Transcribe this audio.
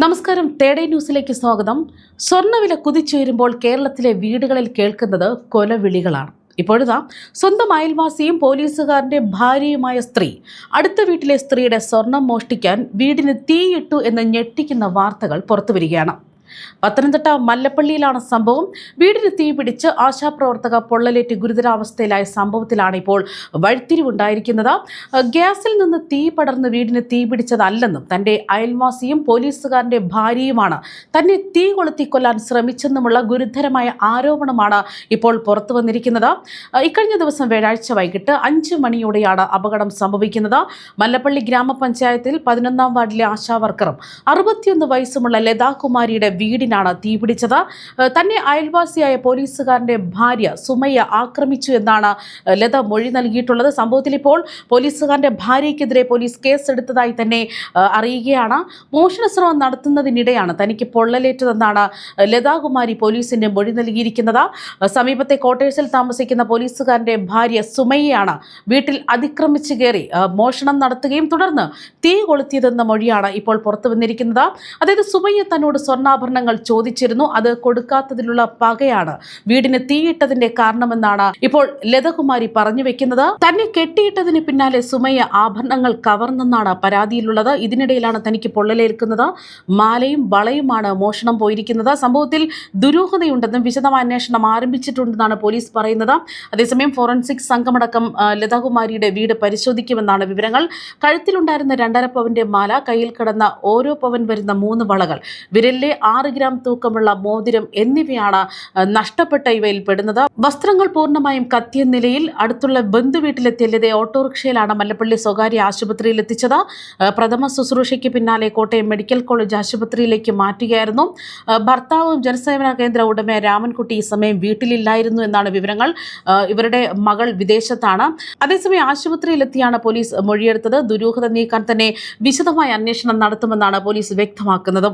നമസ്കാരം. തേടേ ന്യൂസിലേക്ക് സ്വാഗതം. സ്വർണവില കുതിച്ചുയരുമ്പോൾ കേരളത്തിലെ വീടുകളിൽ കേൾക്കുന്നത് കൊലവിളികളാണ്. ഇപ്പോഴിതാ സ്വന്തം അയൽവാസിയും പോലീസുകാരന്റെ ഭാര്യയുമായ സ്ത്രീ അടുത്ത വീട്ടിലെ സ്ത്രീയുടെ സ്വർണം മോഷ്ടിക്കാൻ വീടിന് തീയിട്ടു എന്ന് ഞെട്ടിക്കുന്ന വാർത്തകൾ പുറത്തുവരികയാണ്. പത്തനംതിട്ട മല്ലപ്പള്ളിയിലാണ് സംഭവം. വീടിന് തീ പിടിച്ച് ആശാപ്രവർത്തക പൊള്ളലേറ്റ് ഗുരുതരാവസ്ഥയിലായ സംഭവത്തിലാണ് ഇപ്പോൾ വഴിത്തിരിവുണ്ടായിരിക്കുന്നത്. ഗ്യാസിൽ നിന്ന് തീ പടർന്ന് വീടിന് തീ പിടിച്ചതല്ലെന്നും തന്റെ അയൽവാസിയും പോലീസുകാരന്റെ ഭാര്യയുമാണ് തന്നെ തീ കൊളുത്തി കൊല്ലാൻ ശ്രമിച്ചെന്നുമുള്ള ഗുരുതരമായ ആരോപണമാണ് ഇപ്പോൾ പുറത്തു വന്നിരിക്കുന്നത്. ഇക്കഴിഞ്ഞ ദിവസം വ്യാഴാഴ്ച വൈകിട്ട് അഞ്ച് മണിയോടെയാണ് അപകടം സംഭവിക്കുന്നത്. മല്ലപ്പള്ളി ഗ്രാമപഞ്ചായത്തിൽ പതിനൊന്നാം വാർഡിലെ ആശാവർക്കറും അറുപത്തിയൊന്ന് വയസ്സുമുള്ള ലതാകുമാരിയുടെ വീടിനാണ് തീപിടിച്ചത്. തന്നെ അയൽവാസിയായ പോലീസുകാരന്റെ ഭാര്യ സുമയ്യ ആക്രമിച്ചു എന്നാണ് ലത മൊഴി നൽകിയിട്ടുള്ളത്. സംഭവത്തിൽ ഇപ്പോൾ പോലീസുകാരന്റെ ഭാര്യയ്ക്കെതിരെ പോലീസ് കേസെടുത്തതായി തന്നെ അറിയുകയാണ്. മോഷണശ്രമം നടത്തുന്നതിനിടെയാണ് തനിക്ക് പൊള്ളലേറ്റതെന്നാണ് ലതാകുമാരി പോലീസിന്റെ മൊഴി നൽകിയിരിക്കുന്നത്. സമീപത്തെ ക്വാർട്ടേഴ്സിൽ താമസിക്കുന്ന പോലീസുകാരന്റെ ഭാര്യ സുമയ്യയാണ് വീട്ടിൽ അതിക്രമിച്ചു കയറി മോഷണം നടത്തുകയും തുടർന്ന് തീ കൊളുത്തിയതെന്ന മൊഴിയാണ് ഇപ്പോൾ പുറത്തു വന്നിരിക്കുന്നത് അതായത് സുമയ്യ തന്നോട് സ്വർണാഭരണങ്ങൾ ചോദിച്ചിരുന്നു. അത് കൊടുക്കാത്തതിലുള്ള പകയാണ്. വീടിന് തീയിട്ടതിന്റെ കാരണമെന്നാണ് ഇപ്പോൾ ലതകുമാരി പറഞ്ഞു വെക്കുന്നത്. തന്നെ കെട്ടിയിട്ടതിന് പിന്നാലെ സുമയ്യ ആഭരണങ്ങൾ കവർന്നെന്നാണ് പരാതിയിലുള്ളത്. ഇതിനിടയിലാണ് തനിക്ക് പൊള്ളലേൽക്കുന്നത്. മാലയും വളയുമാണ് മോഷണം പോയിരിക്കുന്നത്. സംഭവത്തിൽ ദുരൂഹതയുണ്ടെന്നും വിശദമായ അന്വേഷണം ആരംഭിച്ചിട്ടുണ്ടെന്നാണ് പോലീസ് പറയുന്നത്. അതേസമയം ഫോറൻസിക് സംഘമടക്കം ആ, ലതാകുമാരിയുടെ വീട് പരിശോധിക്കുമെന്നാണ് വിവരങ്ങൾ. കഴുത്തിലുണ്ടായിരുന്ന രണ്ടര പവന്റെ മാല കയ്യിൽ കിടന്ന ഓരോ പവൻ വരുന്ന മൂന്ന് വളകൾ വിരലിലെ ആറ് ഗ്രാം തൂക്കമുള്ള മോതിരം എന്നിവയാണ് നഷ്ടപ്പെട്ട ഇവയിൽ പെടുന്നത്. വസ്ത്രങ്ങൾ പൂർണമായും കത്തിയ നിലയിൽ അടുത്തുള്ള ബന്ധുവീട്ടിലെത്തിയ ലതയെ ഓട്ടോറിക്ഷയിലാണ് മല്ലപ്പള്ളി സ്വകാര്യ ആശുപത്രിയിൽ എത്തിച്ചത്. പ്രഥമ ശുശ്രൂഷയ്ക്ക് പിന്നാലെ കോട്ടയം മെഡിക്കൽ കോളേജ് ആശുപത്രിയിലേക്ക് മാറ്റുകയായിരുന്നു. ഭർത്താവും ജനസേവന കേന്ദ്ര ഉടമ രാമൻകുട്ടി ഈ സമയം വീട്ടിലില്ലായിരുന്നു എന്നാണ് വിവരങ്ങൾ. ഇവരുടെ മകൾ വിദേശത്താണ്. അതേസമയം ആശുപത്രിയിലെത്തിയാണ് പോലീസ് മൊഴിയെടുത്തത്. ദുരൂഹത നീക്കാൻ തന്നെ വിശദമായ അന്വേഷണം നടത്തുമെന്നാണ് പോലീസ് വ്യക്തമാക്കുന്നത്.